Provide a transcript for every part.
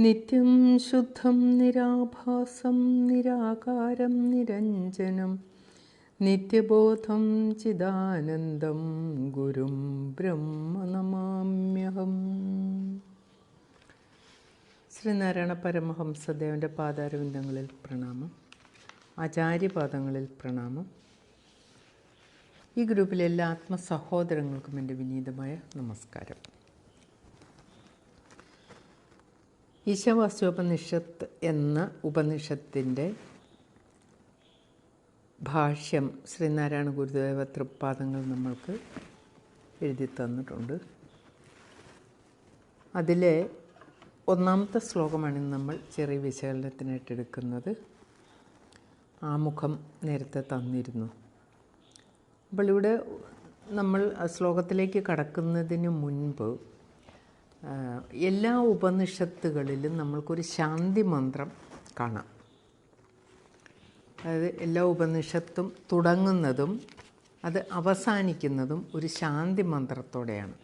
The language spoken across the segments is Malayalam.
നിത്യം ശുദ്ധം നിരാഭാസം നിരാകാരം നിരഞ്ജനം നിത്യബോധം ചിദാനന്ദം ഗുരും ബ്രഹ്മ നമാമ്യഹം ശ്രീനാരായണ പരമഹംസദേവന്റെ പാദാരവിന്ദങ്ങളിൽ പ്രണാമം. ആചാര്യപാദങ്ങളിൽ പ്രണാമം. ഈ ഗ്രൂപ്പിലെ എല്ലാ ആത്മസഹോദരങ്ങൾക്കും എന്റെ വിനീതമായ നമസ്കാരം. ഈശവാസ്യോപനിഷത്ത് എന്ന ഉപനിഷത്തിന്റെ ഭാഷ്യം ശ്രീനാരായണ ഗുരുദേവ തൃപ്പാദങ്ങൾ നമ്മൾക്ക് എഴുതി തന്നിട്ടുണ്ട്. അതിലെ ഒന്നാമത്തെ ശ്ലോകമാണ് നമ്മൾ ചെറിയ വിശകലനത്തിനായിട്ട് എടുക്കുന്നത് ആമുഖം നേരത്തെ തന്നിരുന്നു. അപ്പോൾ ഇവിടെ നമ്മൾ ശ്ലോകത്തിലേക്ക് കടക്കുന്നതിന് മുൻപ് എല്ലാ ഉപനിഷത്തുകളിലും നമ്മൾക്കൊരു ശാന്തി മന്ത്രം കാണാം. അതായത് എല്ലാ ഉപനിഷത്തും തുടങ്ങുന്നതും അത് അവസാനിക്കുന്നതും ഒരു ശാന്തി മന്ത്രത്തോടെയാണ്.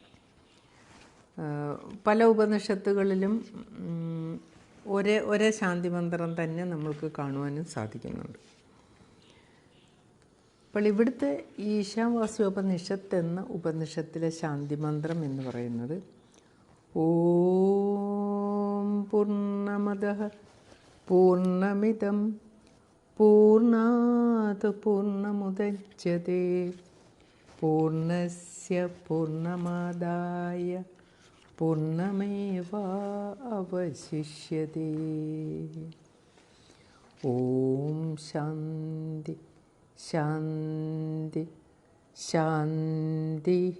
പല ഉപനിഷത്തുകളിലും ഒരേ ഒരേ ശാന്തി മന്ത്രം തന്നെ നമ്മൾക്ക് കാണുവാനും സാധിക്കുന്നുണ്ട്. അപ്പോൾ ഇവിടുത്തെ ഈശാവാസി ഉപനിഷത്ത് എന്ന ഉപനിഷത്തിലെ ശാന്തി മന്ത്രം എന്ന് പറയുന്നത് ഓം പൂർണമത പൂർണമിതം പൂർണാത് പൂർണമുദച്യത്തെ പൂർണസ്യ പൂർണമാദായ പൂർണമേവ അവശിഷ്യത്തെ ഓം ശാന്തി ശാന്തി ശാന്തി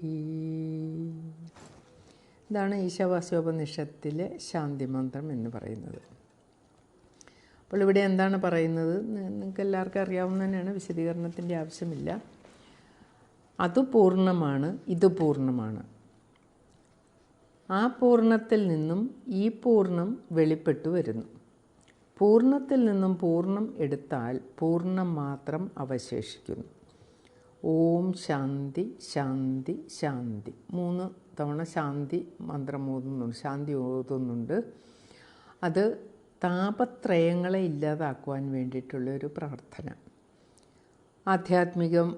ഇതാണ് ഈശാവാസ്യോപനിഷത്തിലെ ശാന്തി മന്ത്രം എന്ന് പറയുന്നത്. അപ്പോൾ ഇവിടെ എന്താണ് പറയുന്നത്? നിങ്ങൾക്ക് എല്ലാവർക്കും അറിയാവുന്ന തന്നെയാണ് വിശദീകരണത്തിന്റെ ആവശ്യമില്ല. അത് പൂർണമാണ് ഇത് പൂർണമാണ്. ആ പൂർണത്തിൽ നിന്നും ഈ പൂർണം വെളിപ്പെട്ടു വരുന്നു. പൂർണത്തിൽ നിന്നും പൂർണം എടുത്താൽ പൂർണം മാത്രം അവശേഷിക്കുന്നു. ഓം ശാന്തി ശാന്തി ശാന്തി. മൂന്ന് തവണ ശാന്തി മന്ത്രം ഓതുന്നുണ്ട്. ശാന്തി ഓതുന്നുണ്ട്. അത് താപത്രയങ്ങളെ ഇല്ലാതാക്കുവാൻ വേണ്ടിയിട്ടുള്ള ഒരു പ്രാർത്ഥന. ആധ്യാത്മികം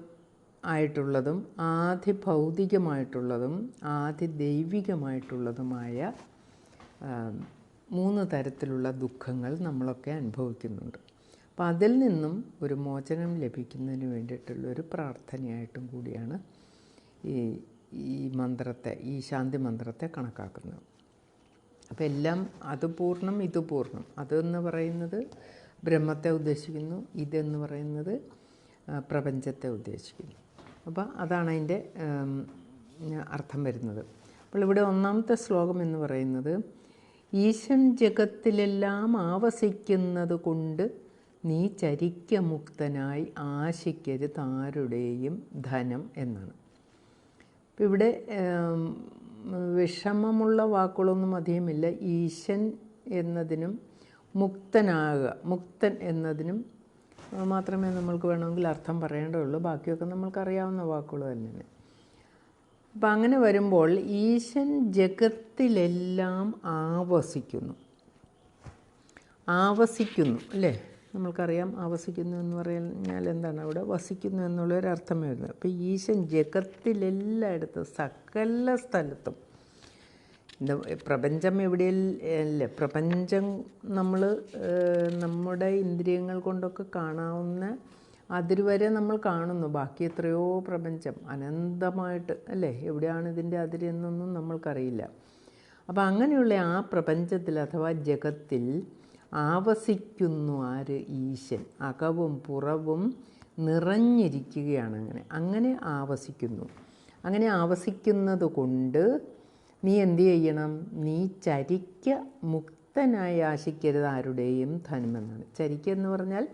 ആയിട്ടുള്ളതും ആദി ഭൗതികമായിട്ടുള്ളതും ആദി ദൈവികമായിട്ടുള്ളതുമായ മൂന്ന് തരത്തിലുള്ള ദുഃഖങ്ങൾ നമ്മളൊക്കെ അനുഭവിക്കുന്നുണ്ട്. അപ്പോൾ അതിൽ നിന്നും ഒരു മോചനം ലഭിക്കുന്നതിന് വേണ്ടിയിട്ടുള്ളൊരു പ്രാർത്ഥനയായിട്ടും കൂടിയാണ് ഈ ഈ മന്ത്രത്തെ ഈ ശാന്തി മന്ത്രത്തെ കണക്കാക്കുന്നത്. അപ്പോൾ എല്ലാം അത് പൂർണം ഇത് പൂർണം. അതെന്ന് പറയുന്നത് ബ്രഹ്മത്തെ ഉദ്ദേശിക്കുന്നു ഇതെന്ന് പറയുന്നത് പ്രപഞ്ചത്തെ ഉദ്ദേശിക്കുന്നു. അപ്പോൾ അതാണ് അതിന്റെ അർത്ഥം വരുന്നത്. അപ്പോൾ ഇവിടെ ഒന്നാമത്തെ ശ്ലോകം എന്ന് പറയുന്നത് ഈശൻ ജഗത്തിലെല്ലാം ആവസിക്കുന്നത് കൊണ്ട് നീ ചരിക്കമുക്തനായി ആശിക്കരുത് ആരുടെയും ധനം എന്നാണ്. ഇവിടെ വിഷമമുള്ള വാക്കുകളൊന്നും അധികമില്ല. ഈശൻ എന്നതിനും മുക്തനാകുക മുക്തൻ എന്നതിനും മാത്രമേ നമ്മൾക്ക് വേണമെങ്കിൽ അർത്ഥം പറയേണ്ടതുള്ളൂ. ബാക്കിയൊക്കെ നമ്മൾക്കറിയാവുന്ന വാക്കുകൾ തന്നെയാണ്. അപ്പം അങ്ങനെ വരുമ്പോൾ ഈശൻ ജഗത്തിലെല്ലാം ആവസിക്കുന്നു. ആവസിക്കുന്നു അല്ലേ? നമ്മൾക്കറിയാം ആവസിക്കുന്നു എന്ന് പറഞ്ഞാൽ എന്താണ് അവിടെ? വസിക്കുന്നു എന്നുള്ളൊരു അർത്ഥമേ വരുന്നത് അപ്പോൾ ഈശൻ ജഗത്തിലെല്ലായിടത്തും സകല സ്ഥലത്തും എന്താ പ്രപഞ്ചം എവിടെ അല്ലേ പ്രപഞ്ചം നമ്മൾ നമ്മുടെ ഇന്ദ്രിയങ്ങൾ കൊണ്ടൊക്കെ കാണാവുന്ന അതിരുവരെ നമ്മൾ കാണുന്നു. ബാക്കി എത്രയോ പ്രപഞ്ചം അനന്തമായിട്ട് അല്ലേ? എവിടെയാണ് ഇതിന്റെ അതിര് എന്നൊന്നും നമ്മൾക്കറിയില്ല. അപ്പോൾ അങ്ങനെയുള്ള ആ പ്രപഞ്ചത്തിൽ അഥവാ ജഗത്തിൽ ആവസിക്കുന്നു ആര്? ഈശൻ. അകവും പുറവും നിറഞ്ഞിരിക്കുകയാണ് അങ്ങനെ. അങ്ങനെ ആവസിക്കുന്നു. അങ്ങനെ ആവസിക്കുന്നത് കൊണ്ട് നീ എന്ത് ചെയ്യണം? നീ ചരിക്ക മുക്തനായി ആശിക്കരുത് ആരുടെയും ധനമെന്നാണ് ചരിക്ക എന്ന് പറഞ്ഞാൽ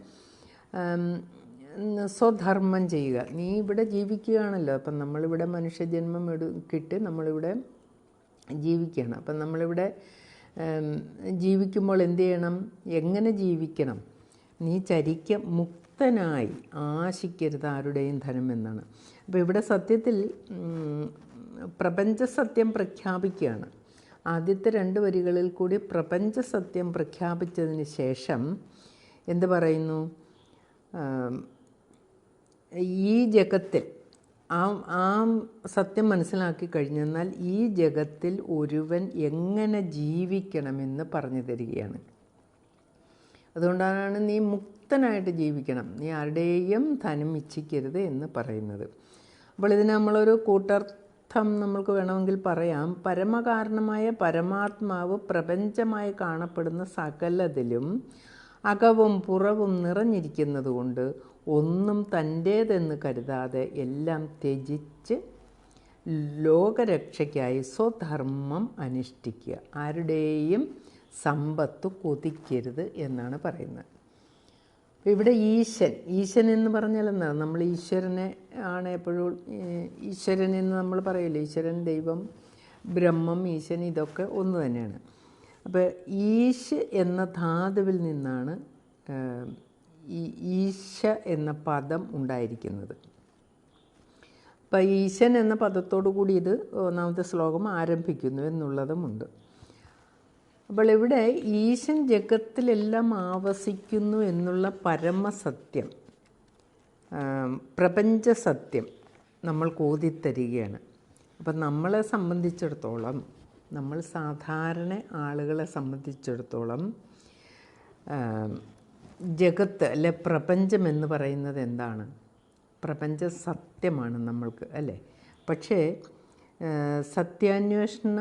സ്വധർമ്മം ചെയ്യുക. നീ ഇവിടെ ജീവിക്കുകയാണല്ലോ. അപ്പം നമ്മളിവിടെ മനുഷ്യജന്മം എടു കിട്ടി നമ്മളിവിടെ ജീവിക്കുകയാണ്. അപ്പം നമ്മളിവിടെ ജീവിക്കുമ്പോൾ എന്ത് ചെയ്യണം? എങ്ങനെ ജീവിക്കണം? നീ ചരിക്ക മുക്തനായി ആശിക്കരുത് ആരുടെയും ധനം എന്നാണ്. അപ്പോൾ ഇവിടെ സത്യത്തിൽ പ്രപഞ്ച സത്യം പ്രഖ്യാപിക്കുകയാണ്. ആദ്യത്തെ രണ്ട് വരികളിൽ കൂടി പ്രപഞ്ച സത്യം പ്രഖ്യാപിച്ചതിന് ശേഷം എന്ത് പറയുന്നു? ഈ ജഗത്തിൽ ആ ആ സത്യം മനസ്സിലാക്കി കഴിഞ്ഞെന്നാൽ ഈ ജഗത്തിൽ ഒരുവൻ എങ്ങനെ ജീവിക്കണമെന്ന് പറഞ്ഞു തരികയാണ്. അതുകൊണ്ടാണ് നീ മുക്തനായിട്ട് ജീവിക്കണം. നീ ആരുടെയും ധനം ഇച്ഛിക്കരുത് എന്ന് പറയുന്നത്. അപ്പോൾ ഇതിന് നമ്മളൊരു കൂട്ടർത്ഥം നമ്മൾക്ക് വേണമെങ്കിൽ പറയാം. പരമകാരണമായ പരമാത്മാവ് പ്രപഞ്ചമായി കാണപ്പെടുന്ന സകലതിലും അകവും പുറവും നിറഞ്ഞിരിക്കുന്നതുകൊണ്ട് കൊണ്ട് ഒന്നും തന്റേതെന്ന് കരുതാതെ എല്ലാം ത്യജിച്ച് ലോകരക്ഷയ്ക്കായി സ്വധർമ്മം അനുഷ്ഠിക്കുക. ആരുടെയും സമ്പത്ത് കൊതിക്കരുത് എന്നാണ് പറയുന്നത്. ഇവിടെ ഈശൻ ഈശൻ എന്ന് പറഞ്ഞാൽ എന്താണ് നമ്മൾ ഈശ്വരനെ ആണ് എപ്പോഴും ഈശ്വരൻ എന്ന് നമ്മൾ പറയില്ലേ? ഈശ്വരൻ ദൈവം ബ്രഹ്മം ഈശൻ ഇതൊക്കെ ഒന്ന് തന്നെയാണ്. അപ്പോൾ ഈശ് എന്ന ധാതുവിൽ നിന്നാണ് ഈ ഈശ എന്ന പദം ഉണ്ടായിരിക്കുന്നത്. അപ്പം ഈശൻ എന്ന പദത്തോടു കൂടി ഇത് ഒന്നാമത്തെ ശ്ലോകം ആരംഭിക്കുന്നു എന്നുള്ളതുമുണ്ട് അപ്പോൾ ഇവിടെ ഈശൻ ജഗത്തിലെല്ലാം ആവസിക്കുന്നു എന്നുള്ള പരമസത്യം പ്രപഞ്ചസത്യം പ്രപഞ്ച സത്യം നമ്മൾ കോതിത്തരികയാണ്. അപ്പം നമ്മളെ സംബന്ധിച്ചിടത്തോളം നമ്മൾ സാധാരണ ആളുകളെ സംബന്ധിച്ചിടത്തോളം ജഗത്ത് അല്ലെ പ്രപഞ്ചം എന്ന് പറയുന്നത് എന്താണ്? പ്രപഞ്ച സത്യമാണ് നമ്മൾക്ക് അല്ലേ? പക്ഷേ സത്യാന്വേഷണ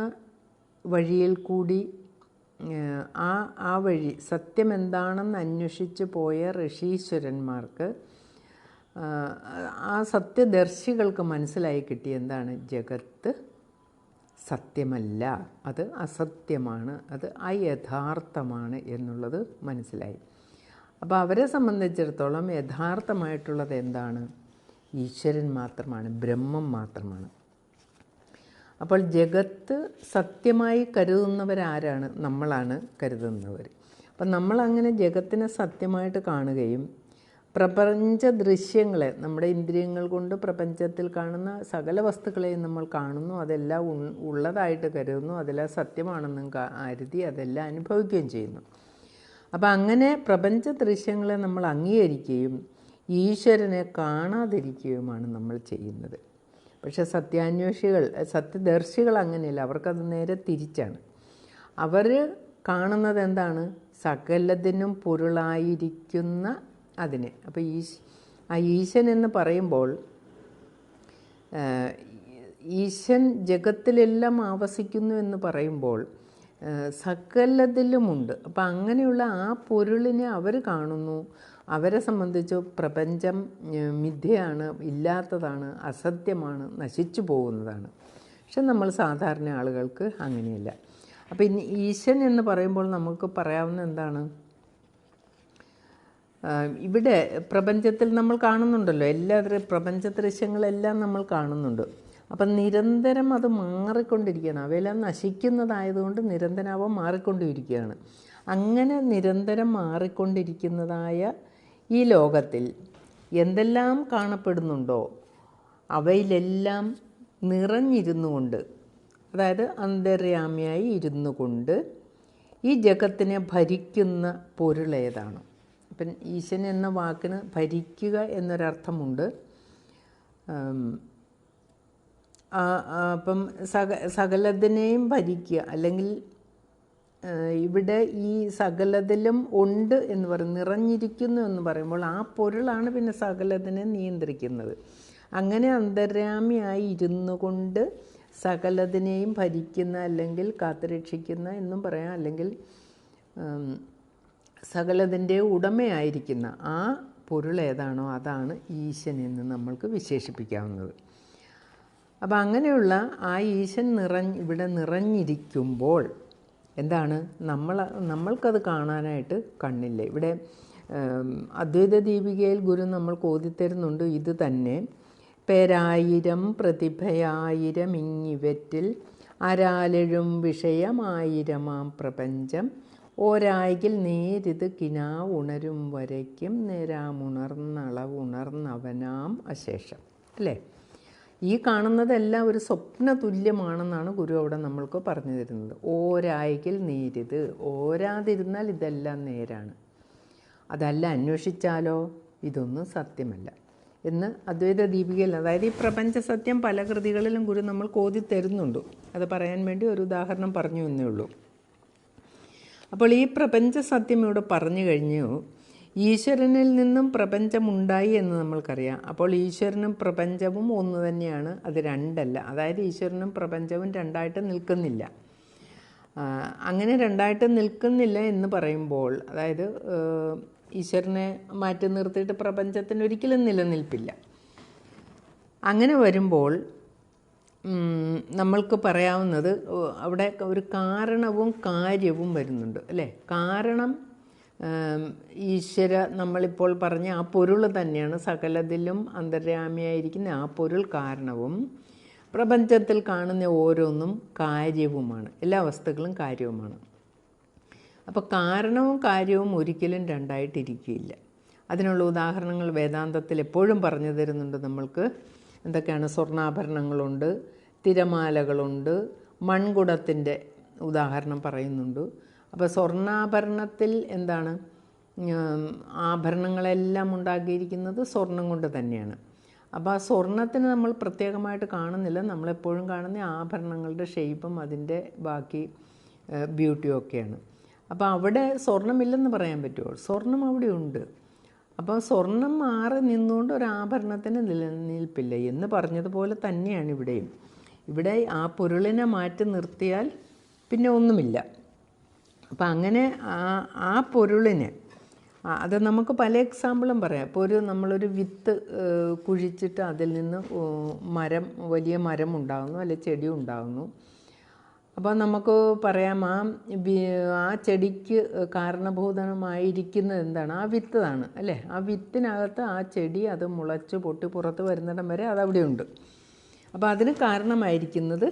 വഴിയിൽ കൂടി ആ, ആ വഴി സത്യം എന്താണെന്ന് അന്വേഷിച്ച് പോയ ഋഷീശ്വരന്മാർക്ക് ആ, സത്യദർശികൾക്ക് മനസ്സിലായി കിട്ടിയ എന്താണ്? ജഗത്ത് സത്യമല്ല. അത് അസത്യമാണ്. അത് അയഥാർത്ഥമാണ് എന്നുള്ളത് മനസ്സിലായി. അപ്പോൾ അവരെ സംബന്ധിച്ചിടത്തോളം യഥാർത്ഥമായിട്ടുള്ളത് എന്താണ്? ഈശ്വരൻ മാത്രമാണ് ബ്രഹ്മം മാത്രമാണ്. അപ്പോൾ ജഗത്ത് സത്യമായി കരുതുന്നവരാരാണ് നമ്മളാണ് കരുതുന്നവർ. അപ്പം നമ്മളങ്ങനെ ജഗത്തിനെ സത്യമായിട്ട് കാണുകയും പ്രപഞ്ച ദൃശ്യങ്ങളെ നമ്മുടെ ഇന്ദ്രിയങ്ങൾ കൊണ്ട് പ്രപഞ്ചത്തിൽ കാണുന്ന സകല വസ്തുക്കളെയും നമ്മൾ കാണുന്നു അതെല്ലാം ഉള്ളതായിട്ട് കരുതുന്നു അതെല്ലാം സത്യമാണെന്നും കരുതി അതെല്ലാം അനുഭവിക്കുകയും ചെയ്യുന്നു. അപ്പം അങ്ങനെ പ്രപഞ്ച ദൃശ്യങ്ങളെ നമ്മൾ അംഗീകരിക്കുകയും ഈശ്വരനെ കാണാതിരിക്കുകയുമാണ് നമ്മൾ ചെയ്യുന്നത്. പക്ഷെ സത്യാന്വേഷികൾ സത്യദർശികൾ അങ്ങനെയല്ല. അവർക്കത് നേരെ തിരിച്ചാണ്. അവർ കാണുന്നത് എന്താണ്? സകലത്തിനും പൊരുളായിരിക്കുന്ന അതിനെ. അപ്പോൾ ഈശ് ആ ഈശൻ എന്ന് പറയുമ്പോൾ ഈശൻ ജഗത്തിലെല്ലാം ആവസിക്കുന്നു എന്ന് പറയുമ്പോൾ സകലതിലുമുണ്ട് അപ്പം അങ്ങനെയുള്ള ആ പൊരുളിനെ അവർ കാണുന്നു. അവരെ സംബന്ധിച്ച് പ്രപഞ്ചം മിഥ്യയാണ് ഇല്ലാത്തതാണ് അസത്യമാണ് നശിച്ചു പോകുന്നതാണ്. പക്ഷെ നമ്മൾ സാധാരണ ആളുകൾക്ക് അങ്ങനെയല്ല. അപ്പം ഇനി ഈശൻ എന്ന് പറയുമ്പോൾ നമുക്ക് പറയാവുന്ന എന്താണ്? ഇവിടെ പ്രപഞ്ചത്തിൽ നമ്മൾ കാണുന്നുണ്ടല്ലോ. എല്ലാ പ്രപഞ്ച ദൃശ്യങ്ങളെല്ലാം നമ്മൾ കാണുന്നുണ്ട്. അപ്പം നിരന്തരം അത് മാറിക്കൊണ്ടിരിക്കുകയാണ്. അവയെല്ലാം നശിക്കുന്നതായതുകൊണ്ട് നിരന്തരം അവ മാറിക്കൊണ്ടിരിക്കുകയാണ്. അങ്ങനെ നിരന്തരം മാറിക്കൊണ്ടിരിക്കുന്നതായ ഈ ലോകത്തിൽ എന്തെല്ലാം കാണപ്പെടുന്നുണ്ടോ? അവയിലെല്ലാം നിറഞ്ഞിരുന്നു കൊണ്ട് അതായത് അന്തര്യാമിയായി ഇരുന്നു കൊണ്ട് ഈ ജഗത്തിനെ ഭരിക്കുന്ന പൊരുളേതാണ് അപ്പം ഈശൻ എന്ന വാക്കിന് ഭരിക്കുക എന്നൊരർത്ഥമുണ്ട്. അപ്പം സക സകലതിനെയും ഭരിക്കുക. അല്ലെങ്കിൽ ഇവിടെ ഈ സകലതിലും ഉണ്ട് എന്ന് പറയും നിറഞ്ഞിരിക്കുന്നു എന്ന് പറയുമ്പോൾ ആ പൊരുളാണ് പിന്നെ സകലതിനെ നിയന്ത്രിക്കുന്നത്. അങ്ങനെ അന്തര്യാമിയായി ഇരുന്നു കൊണ്ട് സകലതിനെയും ഭരിക്കുന്ന അല്ലെങ്കിൽ കാത്തുരക്ഷിക്കുന്ന എന്നും പറയാം. അല്ലെങ്കിൽ സകലതിന്റെ ഉടമയായിരിക്കുന്ന ആ പൊരുൾ ഏതാണോ അതാണ് ഈശൻ എന്ന് നമ്മൾക്ക് വിശേഷിപ്പിക്കാവുന്നത്. അപ്പം അങ്ങനെയുള്ള ആ ഈശൻ നിറഞ്ഞ് ഇവിടെ നിറഞ്ഞിരിക്കുമ്പോൾ എന്താണ്? നമ്മൾ നമ്മൾക്കത് കാണാനായിട്ട് കണ്ണില്ല. ഇവിടെ അദ്വൈത ദീപികയിൽ ഗുരു നമ്മൾക്ക് ഓതിത്തരുന്നുണ്ട് ഇത് തന്നെ. പേരായിരം പ്രതിഭയായിരം ഇങ്ങിവറ്റിൽ അരാലെഴും വിഷയമായിരമാം പ്രപഞ്ചം. ഓരായികിൽ നേരിത് കിനാ ഉണരും വരയ്ക്കും നേരാമുണർന്നളവുണർന്നവനാം അശേഷം. അല്ലേ? ഈ കാണുന്നതെല്ലാം ഒരു സ്വപ്ന തുല്യമാണെന്നാണ് ഗുരു അവിടെ നമ്മൾക്ക് പറഞ്ഞു തരുന്നത്. ഓരായെങ്കിൽ നേരിത് ഓരാതിരുന്നാൽ ഇതെല്ലാം നേരാണ്. അതല്ല അന്വേഷിച്ചാലോ? ഇതൊന്നും സത്യമല്ല. എന്ന് അദ്വൈത ദീപികയിൽ അതായത് ഈ പ്രപഞ്ച സത്യം പല കൃതികളിലും ഗുരു നമ്മൾ കോതി തരുന്നുണ്ട്. അത് പറയാൻ വേണ്ടി ഒരു ഉദാഹരണം പറഞ്ഞു എന്നേ ഉള്ളൂ. അപ്പോൾ ഈ പ്രപഞ്ച സത്യം ഇവിടെ പറഞ്ഞു കഴിഞ്ഞു. ഈശ്വരനിൽ നിന്നും പ്രപഞ്ചമുണ്ടായി എന്ന് നമ്മൾക്കറിയാം. അപ്പോൾ ഈശ്വരനും പ്രപഞ്ചവും ഒന്ന് തന്നെയാണ്. അത് രണ്ടല്ല. അതായത് ഈശ്വരനും പ്രപഞ്ചവും രണ്ടായിട്ട് നിൽക്കുന്നില്ല. അങ്ങനെ രണ്ടായിട്ട് നിൽക്കുന്നില്ല എന്ന് പറയുമ്പോൾ അതായത് ഈശ്വരനെ മാറ്റി നിർത്തിയിട്ട് പ്രപഞ്ചത്തിന് ഒരിക്കലും നിലനിൽപ്പില്ല. അങ്ങനെ വരുമ്പോൾ നമ്മൾക്ക് പറയാവുന്നത് അവിടെ ഒരു കാരണവും കാര്യവും വരുന്നുണ്ട് അല്ലേ? കാരണം ഈശ്വര നമ്മളിപ്പോൾ പറഞ്ഞ ആ പൊരുൾ തന്നെയാണ്. സകലതിലും അന്തര്യാമിയായിരിക്കുന്ന ആ പൊരുൾ കാരണവും പ്രപഞ്ചത്തിൽ കാണുന്ന ഓരോന്നും കാര്യവുമാണ്. എല്ലാ വസ്തുക്കളും കാര്യവുമാണ്. അപ്പോൾ കാരണവും കാര്യവും ഒരിക്കലും രണ്ടായിട്ടിരിക്കുകയില്ല. അതിനുള്ള ഉദാഹരണങ്ങൾ വേദാന്തത്തിൽ എപ്പോഴും പറഞ്ഞു തരുന്നുണ്ട് നമ്മൾക്ക്. എന്തൊക്കെയാണ്? സ്വർണാഭരണങ്ങളുണ്ട് തിരമാലകളുണ്ട് മൺകുടത്തിന്റെ ഉദാഹരണം പറയുന്നുണ്ട്. അപ്പോൾ സ്വർണാഭരണത്തിൽ എന്താണ്? ആഭരണങ്ങളെല്ലാം ഉണ്ടാക്കിയിരിക്കുന്നത് സ്വർണം കൊണ്ട് തന്നെയാണ്. അപ്പോൾ ആ സ്വർണത്തിന് നമ്മൾ പ്രത്യേകമായിട്ട് കാണുന്നില്ല. നമ്മളെപ്പോഴും കാണുന്ന ആഭരണങ്ങളുടെ ഷേപ്പും അതിന്റെ ബാക്കി ബ്യൂട്ടിയും ഒക്കെയാണ്. അപ്പോൾ അവിടെ സ്വർണമില്ലെന്ന് പറയാൻ പറ്റുമോ? സ്വർണം അവിടെ ഉണ്ട്. അപ്പോൾ സ്വർണം മാറി നിന്നുകൊണ്ട് ഒരു ആഭരണത്തിന് നിലനിൽപ്പില്ല എന്ന് പറഞ്ഞതുപോലെ തന്നെയാണ് ഇവിടെയും. ഇവിടെ ആ പൊരുളിനെ മാറ്റി നിർത്തിയാൽ പിന്നെ ഒന്നുമില്ല. അപ്പം അങ്ങനെ ആ ആ പൊരുളിന് അത് നമുക്ക് പല എക്സാമ്പിളും പറയാം. ഇപ്പോൾ ഒരു നമ്മളൊരു വിത്ത് കുഴിച്ചിട്ട് അതിൽ നിന്ന് മരം വലിയ മരം ഉണ്ടാകുന്നു അല്ലെ ചെടി ഉണ്ടാകുന്നു അപ്പോൾ നമുക്ക് പറയാം ആ ആ ചെടിക്ക് കാരണഭൂതമായിരിക്കുന്നത് എന്താണ്? ആ വിത്താണ് അല്ലേ? ആ വിത്തിനകത്ത് ആ ചെടി അത് മുളച്ച് പൊട്ടി പുറത്ത് വരുന്നിടം വരെ അതവിടെ ഉണ്ട് അപ്പോൾ അതിന് കാരണമായിരിക്കുന്നത്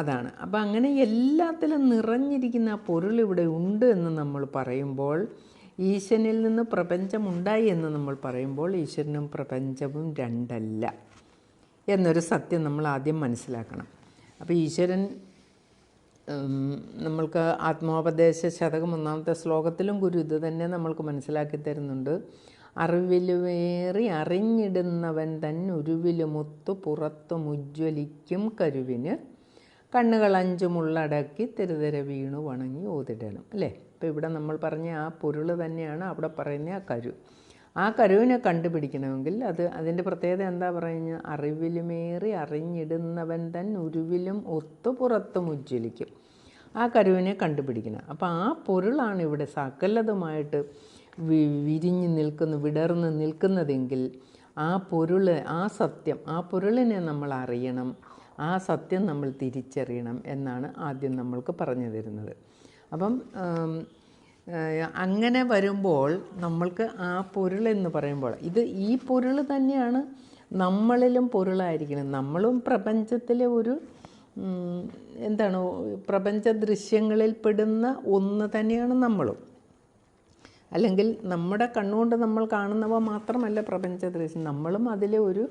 അതാണ്. അപ്പം അങ്ങനെ എല്ലാത്തിലും നിറഞ്ഞിരിക്കുന്ന ആ പൊരുൾ ഇവിടെ ഉണ്ട് എന്ന് നമ്മൾ പറയുമ്പോൾ ഈശ്വരനിൽ നിന്ന് പ്രപഞ്ചമുണ്ടായി എന്ന് നമ്മൾ പറയുമ്പോൾ ഈശ്വരനും പ്രപഞ്ചവും രണ്ടല്ല എന്നൊരു സത്യം നമ്മൾ ആദ്യം മനസ്സിലാക്കണം. അപ്പോൾ ഈശ്വരൻ നമ്മൾക്ക് ആത്മോപദേശ ശതകം ഒന്നാമത്തെ ശ്ലോകത്തിലും ഗുരു ഇത് തന്നെ നമ്മൾക്ക് മനസ്സിലാക്കി തരുന്നുണ്ട്. അറിവിലുവേറി അറിഞ്ഞിടുന്നവൻ തൻ ഉരുവിലുമൊത്തു പുറത്തുമുജ്വലിക്കും കരുവിന് കണ്ണുകൾ അഞ്ചുമുള്ളടക്കി തെരുതെര വീണു വണങ്ങി ഓതിടണം അല്ലേ? ഇപ്പോൾ ഇവിടെ നമ്മൾ പറഞ്ഞ ആ പൊരുൾ തന്നെയാണ് അവിടെ പറയുന്ന ആ കരു. ആ കരുവിനെ കണ്ടുപിടിക്കണമെങ്കിൽ അത് അതിന്റെ പ്രത്യേകത എന്താ പറയുക? അറിവിലുമേറി അറിഞ്ഞിടുന്നവൻ തൻ ഉരുവിലും ഒത്തു പുറത്തും ഉജ്ജ്വലിക്കും. ആ കരുവിനെ കണ്ടുപിടിക്കണം. അപ്പോൾ ആ പൊരുളാണ് ഇവിടെ സകലതുമായിട്ട് വിരിഞ്ഞ് നിൽക്കുന്ന വിടർന്ന് നിൽക്കുന്നതെങ്കിൽ ആ പൊരുൾ ആ സത്യം ആ പൊരുളിനെ നമ്മൾ അറിയണം. ആ സത്യം നമ്മൾ തിരിച്ചറിയണം എന്നാണ് ആദ്യം നമ്മൾക്ക് പറഞ്ഞു തരുന്നത്. അപ്പം അങ്ങനെ വരുമ്പോൾ നമ്മൾക്ക് ആ പൊരുൾ എന്ന് പറയുമ്പോൾ ഇത് ഈ പൊരുൾ തന്നെയാണ് നമ്മളിലും പൊരുളായിരിക്കണം. നമ്മളും പ്രപഞ്ചത്തിലെ ഒരു എന്താണ് പ്രപഞ്ച ദൃശ്യങ്ങളിൽ പെടുന്ന ഒന്ന് തന്നെയാണ് നമ്മളും. അല്ലെങ്കിൽ നമ്മുടെ കണ്ണുകൊണ്ട് നമ്മൾ കാണുന്നവ മാത്രമല്ല പ്രപഞ്ച ദൃശ്യം. നമ്മളും അതിലെ ഒരു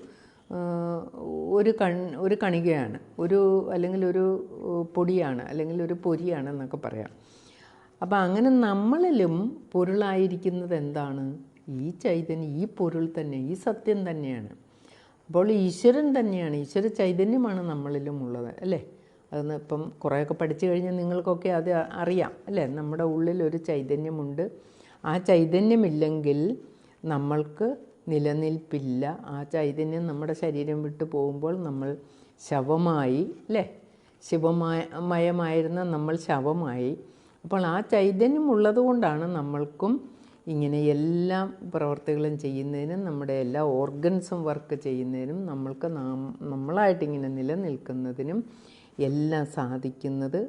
ഒരു കൺ ഒരു കണികയാണ്. ഒരു അല്ലെങ്കിൽ ഒരു പൊടിയാണ് അല്ലെങ്കിൽ ഒരു പൊരിയാണ് എന്നൊക്കെ പറയാം. അപ്പോൾ അങ്ങനെ നമ്മളിലും പൊരുളായിരിക്കുന്നത് എന്താണ്? ഈ ചൈതന്യം ഈ പൊരുൾ തന്നെ ഈ സത്യം തന്നെയാണ്. അപ്പോൾ ഈശ്വരൻ തന്നെയാണ് ഈശ്വര ചൈതന്യമാണ് നമ്മളിലും ഉള്ളത് അല്ലേ? അതൊന്ന് ഇപ്പം കുറേയൊക്കെ പഠിച്ചു കഴിഞ്ഞാൽ നിങ്ങൾക്കൊക്കെ അത് അറിയാം അല്ലേ? നമ്മുടെ ഉള്ളിൽ ഒരു ചൈതന്യമുണ്ട്. ആ ചൈതന്യമില്ലെങ്കിൽ നമ്മൾക്ക് നിലനിൽപ്പില്ല. ആ ചൈതന്യം നമ്മുടെ ശരീരം വിട്ടു പോകുമ്പോൾ നമ്മൾ ശവമായി അല്ലേ? ശിവമായ മയമായിരുന്ന നമ്മൾ ശവമായി. അപ്പോൾ ആ ചൈതന്യം ഉള്ളതുകൊണ്ടാണ് നമ്മൾക്കും ഇങ്ങനെ എല്ലാ പ്രവർത്തികളും ചെയ്യുന്നതിനും നമ്മുടെ എല്ലാ ഓർഗൻസും വർക്ക് ചെയ്യുന്നതിനും നമ്മൾക്ക് നാം നമ്മളായിട്ടിങ്ങനെ നിലനിൽക്കുന്നതിനും എല്ലാം സാധിക്കുന്നത്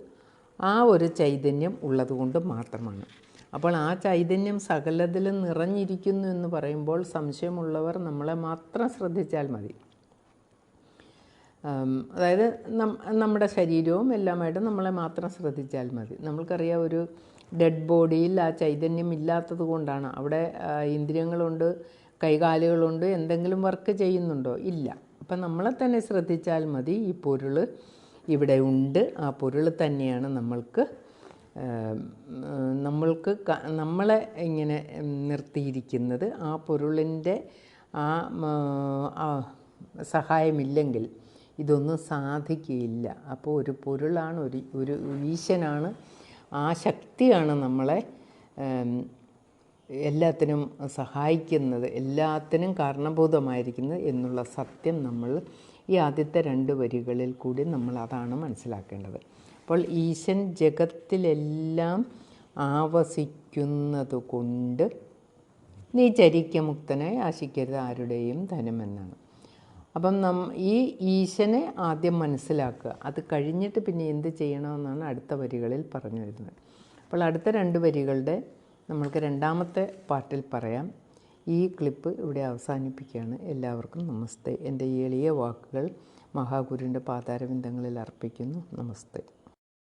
ആ ഒരു ചൈതന്യം ഉള്ളതുകൊണ്ട് മാത്രമാണ്. അപ്പോൾ ആ ചൈതന്യം സകലത്തിലും നിറഞ്ഞിരിക്കുന്നു എന്ന് പറയുമ്പോൾ സംശയമുള്ളവർ നമ്മളെ മാത്രം ശ്രദ്ധിച്ചാൽ മതി. അതായത് നമ്മുടെ ശരീരവും എല്ലാമായിട്ട് നമ്മളെ മാത്രം ശ്രദ്ധിച്ചാൽ മതി. നമ്മൾക്കറിയാം ഒരു ഡെഡ് ബോഡിയിൽ ആ ചൈതന്യം ഇല്ലാത്തത് കൊണ്ടാണ്. അവിടെ ഇന്ദ്രിയങ്ങളുണ്ട് കൈകാലുകളുണ്ട് എന്തെങ്കിലും വർക്ക് ചെയ്യുന്നുണ്ടോ? ഇല്ല. അപ്പം നമ്മളെ തന്നെ ശ്രദ്ധിച്ചാൽ മതി. ഈ പൊരുൾ ഇവിടെ ഉണ്ട്. ആ പൊരുൾ തന്നെയാണ് നമ്മൾക്ക് നമ്മൾക്ക് നമ്മളെ ഇങ്ങനെ നിർത്തിയിരിക്കുന്നത് ആ പൊരുളിന്റെ ആ സഹായമില്ലെങ്കിൽ ഇതൊന്നും സാധിക്കുകയില്ല. അപ്പോൾ ഒരു പൊരുളാണ് ഒരു ഒരു ഈശനാണ് ആ ശക്തിയാണ് നമ്മളെ എല്ലാത്തിനും സഹായിക്കുന്നത് എല്ലാത്തിനും കാരണഭൂതമായിരിക്കുന്നത് എന്നുള്ള സത്യം നമ്മൾ ഈ ആദ്യത്തെ രണ്ട് വരികളിൽ കൂടി നമ്മൾ അതാണ് മനസ്സിലാക്കേണ്ടത്. അപ്പോൾ ഈശൻ ജഗത്തിലെല്ലാം ആവസിക്കുന്നത് കൊണ്ട് നീ ചരിക്കമുക്തനായി ആശിക്കരുത് ആരുടെയും ധനമെന്നാണ്. അപ്പം നം ഈ ഈശനെ ആദ്യം മനസ്സിലാക്കുക. അത് കഴിഞ്ഞിട്ട് പിന്നെ എന്ത് ചെയ്യണമെന്നാണ് അടുത്ത വരികളിൽ പറഞ്ഞു വരുന്നത്. അപ്പോൾ അടുത്ത രണ്ട് വരികളുടെ നമ്മൾക്ക് രണ്ടാമത്തെ പാർട്ടിൽ പറയാം. ഈ ക്ലിപ്പ് ഇവിടെ അവസാനിപ്പിക്കുകയാണ്. എല്ലാവർക്കും നമസ്തേ. എന്റെ എളിയ വാക്കുകൾ മഹാഗുരുവിന്റെ പാതാരവിന്ദങ്ങളിൽ അർപ്പിക്കുന്നു. നമസ്തേ.